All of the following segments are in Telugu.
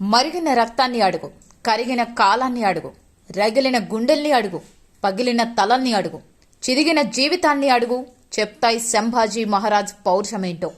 మరిగిన రక్తాన్ని అడుగు కరిగిన కాలాన్ని అడుగు రగిలిన గుండెల్ని అడుగు పగిలిన తలల్ని అడుగు చిరిగిన జీవితాన్ని అడుగు చెప్తాయి సంభాజీ మహారాజ్ పౌరుషమేంటో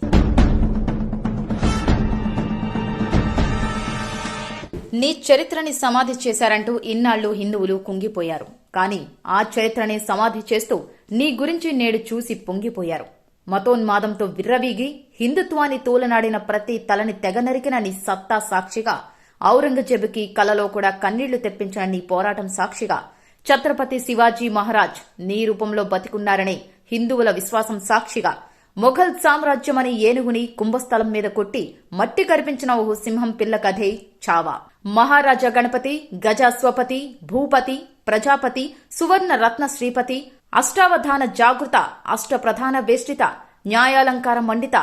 నీ చరిత్రని సమాధి చేశారంటూ ఇన్నాళ్ళు హిందువులు కుంగిపోయారు. కానీ ఆ చరిత్రని సమాధి చేస్తూ నీ గురించి నేడు చూసి పొంగిపోయారు. మతోన్మాదంతో విర్రవీగి హిందుత్వాన్ని తూలనాడిన ప్రతి తలని తెగ నరికిన నీ సత్తా సాక్షిగా ఔరంగజేబుకి కలలో కూడా కన్నీళ్ళు తెప్పించిన నీ పోరాటం సాక్షిగా. ఛత్రపతి శివాజీ మహారాజ్ నీ రూపంలో బతికున్నారని హిందువుల విశ్వాసం సాక్షిగా. మొఘల్ సామ్రాజ్యమని ఏనుగుని కుంభస్థలం మీద కొట్టి మట్టి కరిపించిన ఓ సింహం పిల్ల కథే చావా. మహారాజా గణపతి గజాస్వపతి భూపతి ప్రజాపతి సువర్ణ రత్న శ్రీపతి అష్టావధాన జాగృత అష్టప్రధాన వేష్టిత న్యాయాలంకార మండిత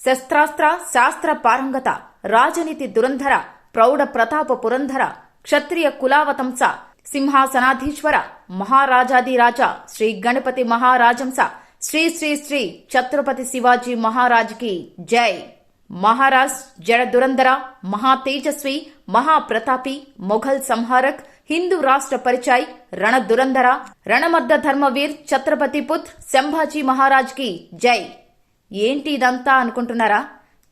శస్త్రాస్త్ర శాస్త్ర పారంగత రాజనీతి దురంధర ప్రౌఢ ప్రతాప పురంధర క్షత్రియ కులావతంస సింహాసనాధీశ్వర మహారాజాదిరాజా శ్రీ గణపతి మహారాజంస శ్రీ శ్రీ శ్రీ ఛత్రపతి శివాజీ మహారాజ్కి జై. మహారాజ్ జడ దురంధర మహా తేజస్వి మహాప్రతాపి మొఘల్ సంహారక్ హిందూ రాష్ట్ర పరిచయ్ రణ దురంధర రణమద్ద ధర్మవీర్ ఛత్రపతి పుత్ సంభాజీ మహారాజ్కి జై. ఏంటి ఇదంతా అనుకుంటున్నారా?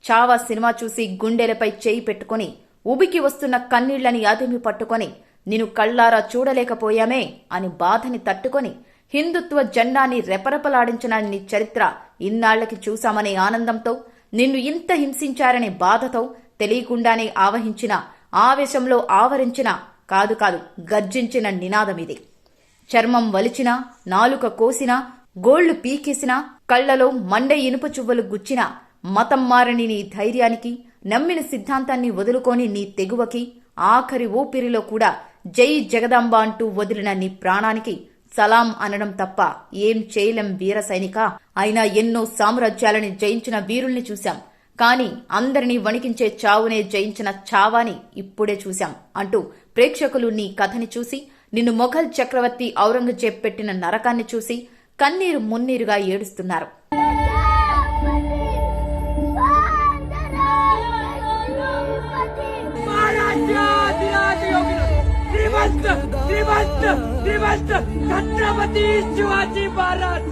చావా సినిమా చూసి గుండెలపై చేయి పెట్టుకుని ఉబికి వస్తున్న కన్నీళ్ళని అదిమి పట్టుకొని నిన్ను కళ్ళారా చూడలేకపోయామే అని బాధని తట్టుకొని హిందుత్వ జెండాని రెపరెపలాడించిన నీ చరిత్ర ఇన్నాళ్ళకి చూశామనే ఆనందంతో నిన్ను ఇంత హింసించారనే బాధతో తెలియకుండానే ఆవహించిన ఆవేశంలో ఆవరించిన కాదు కాదు గర్జించిన నినాదమిది చర్మం వలిచినా నాలుక కోసినా గోళ్ళు పీకేసినా కళ్ళలో మండే ఇనుప చువ్వలు గుచ్చిన మతం మారని నీ ధైర్యానికి నమ్మిన సిద్ధాంతాన్ని వదులుకొని నీ తెగువకి ఆఖరి ఊపిరిలో కూడా జై జగదాంబ అంటూ వదిలిన నీ ప్రాణానికి సలాం అనడం తప్ప ఏం చేయలేం వీర సైనిక. అయినా ఎన్నో సామ్రాజ్యాలని జయించిన వీరుల్ని చూశాం. కాని అందరినీ వణికించే చావునే జయించిన చావాని ఇప్పుడే చూశాం అంటూ ప్రేక్షకులు నీ కథని చూసి నిన్ను మొఘల్ చక్రవర్తి ఔరంగజేబ్ పెట్టిన నరకాన్ని చూసి కన్నీరు మున్నీరుగా ఏడుస్తున్నారు. ఛత్రపతి శివాజీ మహారాజ్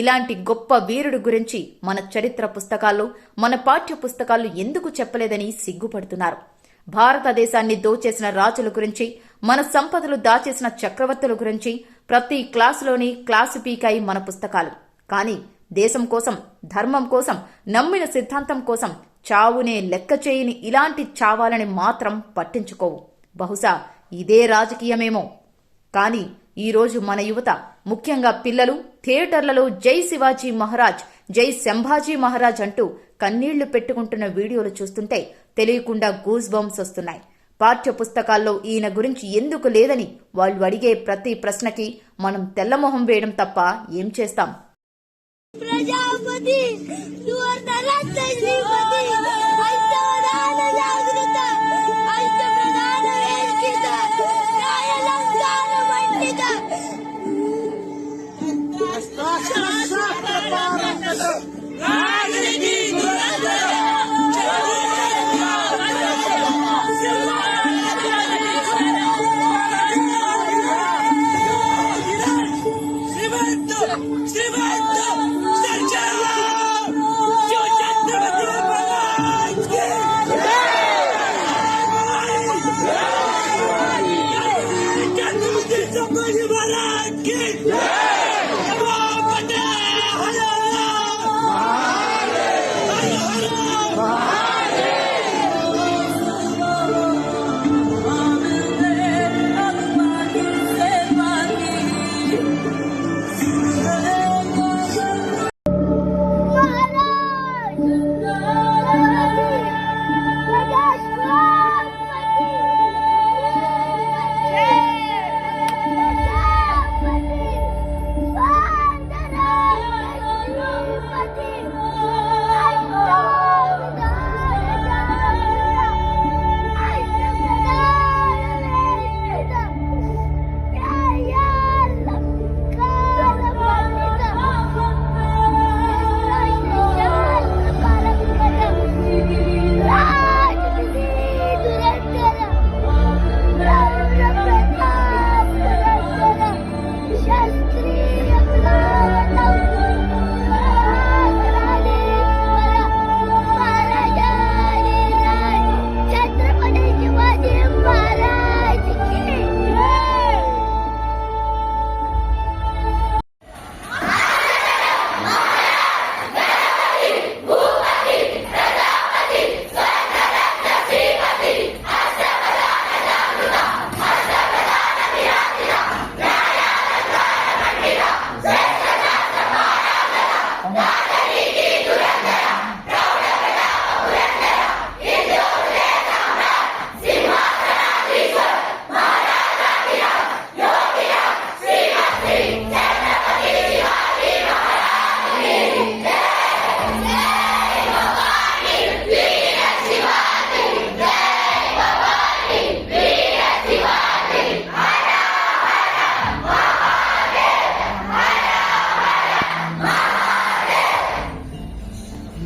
ఇలాంటి గొప్ప వీరుడు గురించి మన చరిత్ర పుస్తకాల్లో మన పాఠ్య పుస్తకాలు ఎందుకు చెప్పలేదని సిగ్గుపడుతున్నారు. భారతదేశాన్ని దోచేసిన రాజుల గురించి మన సంపదలు దాచేసిన చక్రవర్తుల గురించి ప్రతి క్లాసులోని క్లాసు పీకాయి మన పుస్తకాలు. కానీ దేశం కోసం ధర్మం కోసం నమ్మిన సిద్ధాంతం కోసం చావునే లెక్క చేయని ఇలాంటి చావాలని మాత్రం పట్టించుకోవు. బహుశా ఇదే రాజకీయమేమో. కానీ ఈరోజు మన యువత ముఖ్యంగా పిల్లలు థియేటర్లలో జై శివాజీ మహారాజ్ జై శంభాజీ మహారాజ్ అంటూ కన్నీళ్ళు పెట్టుకుంటున్న వీడియోలు చూస్తుంటే తెలియకుండా గూస్ బంప్స్ వస్తున్నాయి. పాఠ్య పుస్తకాల్లో ఈయన గురించి ఎందుకు లేదని వాళ్ళు అడిగే ప్రతి ప్రశ్నకి మనం తెల్లమొహం వేయడం తప్ప ఏం చేస్తాం? ప్రజాపతి